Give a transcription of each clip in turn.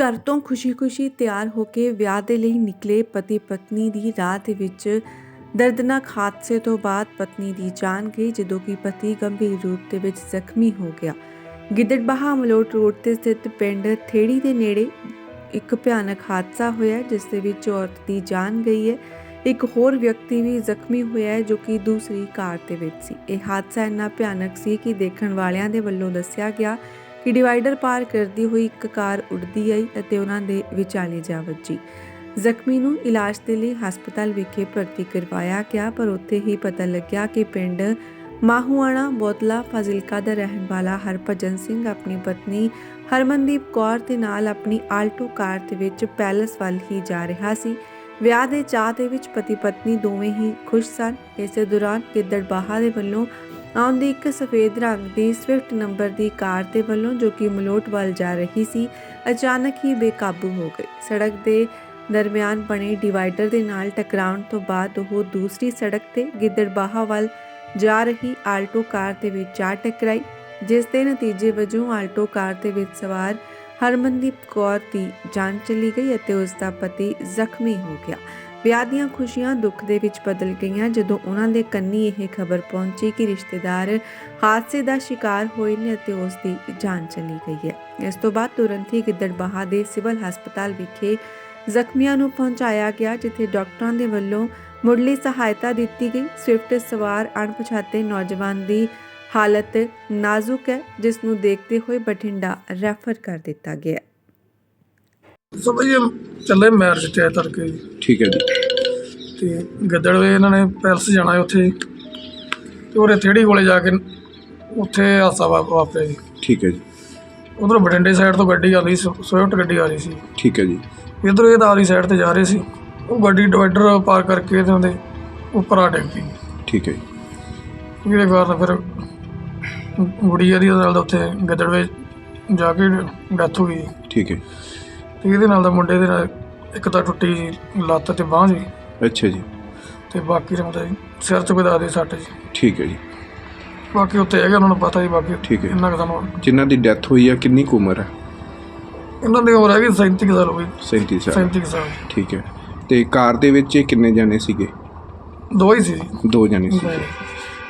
ਘਰ ਤੋਂ ਖੁਸ਼ੀ-ਖੁਸ਼ੀ ਤਿਆਰ ਹੋ ਕੇ ਵਿਆਹ ਦੇ ਲਈ ਨਿਕਲੇ ਪਤੀ ਪਤਨੀ ਦੀ ਰਾਹ ਦੇ ਵਿੱਚ ਦਰਦਨਾਕ ਹਾਦਸੇ ਤੋਂ ਬਾਅਦ ਪਤਨੀ ਦੀ ਜਾਨ ਗਈ, ਜਦੋਂ ਕਿ ਪਤੀ ਗੰਭੀਰ ਰੂਪ ਦੇ ਵਿੱਚ ਜ਼ਖਮੀ ਹੋ ਗਿਆ। ਗਿੱਦੜਬਾਹਾ ਮਲੋਟ ਰੋਡ ਤੇ ਸਥਿਤ ਪਿੰਡ ਥੇੜੀ ਦੇ ਨੇੜੇ ਇੱਕ ਭਿਆਨਕ ਹਾਦਸਾ ਹੋਇਆ, ਜਿਸ ਦੇ ਵਿੱਚ ਔਰਤ ਦੀ ਜਾਨ ਗਈ ਹੈ। ਇੱਕ ਹੋਰ ਵਿਅਕਤੀ ਵੀ ਜ਼ਖਮੀ ਹੋਇਆ ਹੈ, ਜੋ ਕਿ ਦੂਸਰੀ ਕਾਰ ਦੇ ਵਿੱਚ ਸੀ। ਇਹ ਹਾਦਸਾ ਇੰਨਾ ਭਿਆਨਕ ਸੀ ਕਿ ਦੇਖਣ ਵਾਲਿਆਂ ਦੇ ਵੱਲੋਂ ਦੱਸਿਆ ਗਿਆ ਕਿ ਡਿਵਾਈਡਰ ਪਾਰ ਕਰਦੀ ਹੋਈ ਇੱਕ ਕਾਰ ਉੱਡਦੀ ਆਈ ਅਤੇ ਉਹਨਾਂ ਦੇ ਵਿਚਾਲੇ ਜਾ ਵੱਜੀ। ਜ਼ਖਮੀ ਨੂੰ ਇਲਾਜ ਦੇ ਲਈ ਹਸਪਤਾਲ ਵਿਖੇ ਭਰਤੀ ਕਰਵਾਇਆ ਗਿਆ, ਪਰ ਉੱਥੇ ਹੀ ਪਤਾ ਲੱਗਿਆ ਕਿ ਪਿੰਡ ਮਾਹੂਆਣਾ ਬੋਤਲਾ ਫਾਜ਼ਿਲਕਾ ਦਾ ਰਹਿਣ ਵਾਲਾ ਹਰਭਜਨ ਸਿੰਘ ਆਪਣੀ ਪਤਨੀ ਹਰਮਨਦੀਪ ਕੌਰ ਦੇ ਨਾਲ ਆਪਣੀ ਆਲਟੋ ਕਾਰ ਦੇ ਵਿੱਚ ਪੈਲਸ ਵੱਲ ਹੀ ਜਾ ਰਿਹਾ ਸੀ। ਵਿਆਹ ਦੇ ਚਾਹ ਦੇ ਵਿੱਚ ਪਤੀ ਪਤਨੀ ਦੋਵੇਂ ਹੀ ਖੁਸ਼ ਸਨ। ਇਸੇ ਦੌਰਾਨ ਗਿੱਦੜਬਾਹਾ ਦੇ ਵੱਲੋਂ ਆਉਂਦੀ ਇੱਕ ਸਫੇਦ ਰੰਗ ਦੀ ਸਵਿਫਟ ਨੰਬਰ ਦੀ ਕਾਰ ਦੇ ਵੱਲੋਂ ਜੋ ਕਿ ਮਲੋਟ ਵੱਲ ਜਾ ਰਹੀ ਸੀ, ਅਚਾਨਕ ਹੀ ਬੇਕਾਬੂ ਹੋ ਗਈ। ਸੜਕ ਦੇ ਦਰਮਿਆਨ ਬਣੇ ਡਿਵਾਈਡਰ ਦੇ ਨਾਲ ਟਕਰਾਉਣ ਤੋਂ ਬਾਅਦ ਉਹ ਦੂਸਰੀ ਸੜਕ ਤੇ ਗਿੱਦੜਬਾਹਾ ਵੱਲ ਜਾ ਰਹੀ ਆਲਟੋ ਕਾਰ ਦੇ ਵਿੱਚ ਜਾ ਟਕਰਾਈ, ਜਿਸ ਦੇ ਨਤੀਜੇ ਵਜੋਂ ਆਲਟੋ ਕਾਰ ਦੇ ਵਿੱਚ ਸਵਾਰ ਹਰਮਨਦੀਪ ਕੌਰ ਦੀ ਜਾਨ ਚਲੀ ਗਈ ਅਤੇ ਉਸ ਦਾ ਪਤੀ ਜ਼ਖਮੀ ਹੋ ਗਿਆ। ਵਿਆਹ ਦੀਆਂ ਖੁਸ਼ੀਆਂ ਦੁੱਖ ਦੇ ਵਿੱਚ ਬਦਲ ਗਈਆਂ ਜਦੋਂ ਉਹਨਾਂ ਦੇ ਕੰਨੀ ਇਹ ਖਬਰ ਪਹੁੰਚੀ ਕਿ ਰਿਸ਼ਤੇਦਾਰ ਹਾਦਸੇ ਦਾ ਸ਼ਿਕਾਰ ਹੋਏ ਨੇ ਅਤੇ ਉਸ ਦੀ ਜਾਨ ਚਲੀ ਗਈ ਹੈ। ਇਸ ਤੋਂ ਬਾਅਦ ਤੁਰੰਤ ਹੀ ਗਿੱਦੜਬਾਹਾ ਦੇ ਸਿਵਲ ਹਸਪਤਾਲ ਵਿਖੇ ਜ਼ਖਮੀਆਂ ਨੂੰ ਪਹੁੰਚਾਇਆ ਗਿਆ, ਜਿੱਥੇ ਡਾਕਟਰਾਂ ਦੇ ਵੱਲੋਂ ਮੁੱਢਲੀ ਸਹਾਇਤਾ ਦਿੱਤੀ ਗਈ। ਸਵਿਫਟ ਸਵਾਰ ਅਣਪਛਾਤੇ ਨੌਜਵਾਨ ਦੀ ਹਾਲਤ ਨਾਜ਼ੁਕ ਹੈ, ਜਿਸ ਨੂੰ ਦੇਖਦੇ ਹੋਏ ਬਠਿੰਡਾ ਰੈਫਰ ਕਰ ਦਿੱਤਾ ਗਿਆ ਹੈ। ਸੋ ਬਈ ਇਹ ਚੱਲੇ ਮੈਰਿਜ ਤੇ ਆਏ ਤੜਕੇ ਜੀ। ਠੀਕ ਹੈ ਜੀ। ਤੇ ਗਿੱਦੜਵੇ ਇਹਨਾਂ ਨੇ ਪੈਲਸ ਜਾਣਾ ਹੈ ਉੱਥੇ। ਤੇ ਉਹਦੇ ਥੇੜੀ ਕੋਲੇ ਜਾ ਕੇ ਉੱਥੇ ਹਾਸਾ ਵਾ- ਵਾਪਰਿਆ ਜੀ। ਠੀਕ ਹੈ ਜੀ। ਉਧਰੋਂ ਬਠਿੰਡੇ ਸਾਈਡ ਤੋਂ ਗੱਡੀ ਆ ਰਹੀ ਸੀ ਸਵਿਫਟ ਗੱਡੀ ਆ ਰਹੀ ਸੀ। ਠੀਕ ਹੈ ਜੀ। ਇਧਰ ਇਹ ਦਾਰੀ ਸਾਈਡ ਤੇ ਜਾ ਰਹੇ ਸੀ। ਉਹ ਗੱਡੀ ਡਿਵਾਈਡਰ ਪਾਰ ਕਰਕੇ ਇਹਨਾਂ ਦੇ ਉੱਪਰ ਆ ਡਿੱਗ ਪਈ। ਠੀਕ ਹੈ ਜੀ। ਇਹਦੇ ਕਾਰਨ ਫਿਰ ਗੁੜੀਆ ਦੀ ਉਹਦੇ ਨਾਲ ਉੱਥੇ ਗਿੱਦੜਵੇ ਜਾ ਕੇ ਡੈਥ ਹੋ ਗਈ। ਠੀਕ ਹੈ। ਤੇ ਇਹਦੇ ਨਾਲ ਦਾ ਮੁੰਡੇ ਦੇ ਨਾਲ ਇੱਕ ਤਾਂ ਟੁੱਟੀ ਲੱਤ ਤੇ ਬਾਂਹ ਜੀ। ਅੱਛਾ ਜੀ। ਤੇ ਬਾਕੀ ਦੇ ਮਤਲਬ ਸਿਰ 'ਚ ਕੋਈ ਦੇ ਸੱਟ ਜੀ। ਠੀਕ ਹੈ ਜੀ। ਬਾਕੀ ਉੱਤੇ ਹੈਗਾ ਉਹਨਾਂ ਨੂੰ ਪਤਾ ਜੀ ਬਾਕੀ ਠੀਕ ਹੈ। ਇਹਨਾਂ ਕੁ ਸਾਨੂੰ ਜਿਨ੍ਹਾਂ ਦੀ ਡੈਥ ਹੋਈ ਆ ਕਿੰਨੀ ਕੁ ਉਮਰ ਹੈ ਇਹਨਾਂ ਦੀ ਉਮਰ ਹੈਗੀ 37 ਕੁ ਸਾਲ ਹੋ ਗਈ 37 ਸਾਲ। 37 ਕੁ ਸਾਲ। ਠੀਕ ਹੈ। ਤੇ ਕਾਰ ਦੇ ਵਿੱਚ ਇਹ ਕਿੰਨੇ ਜਾਣੇ ਸੀਗੇ? ਦੋ ਹੀ ਸੀ ਜੀ। ਦੋ ਜਾਣੇ ਸੀ।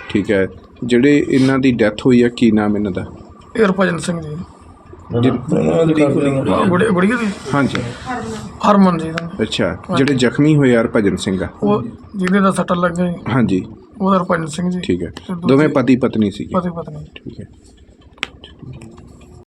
ਠੀਕ ਹੈ। ਜਿਹੜੇ ਇਹਨਾਂ ਦੀ ਡੈਥ ਹੋਈ ਆ ਕੀ ਨਾਮ ਇਹਨਾਂ ਦਾ? ਇਹ ਹਰਭਜਨ ਸਿੰਘ ਜੀ। ਜਿ- ਗੁੜੀ ਗੁੜੀਆ ਦੀ ਹਾਂਜੀ। ਹਰਮਨ ਜੀ ਦਾ। ਅੱਛਾ ਜਿਹੜੇ ਜ਼ਖਮੀ ਹੋਏ ਆ ਹਰਭਜਨ ਸਿੰਘ ਆ। ਉਹ ਜਿਹਦੇ ਦਾ ਸੱਟ ਲੱਗ ਗਈ। ਹਾਂਜੀ। ਉਹਦਾ ਹਰਭਜਨ ਸਿੰਘ ਜੀ। ਠੀਕ ਹੈ। ਦੋਵੇਂ ਪਤੀ ਪਤਨੀ ਸੀਗੇ। ਪਤੀ ਪਤਨੀ। ਠੀਕ ਹੈ।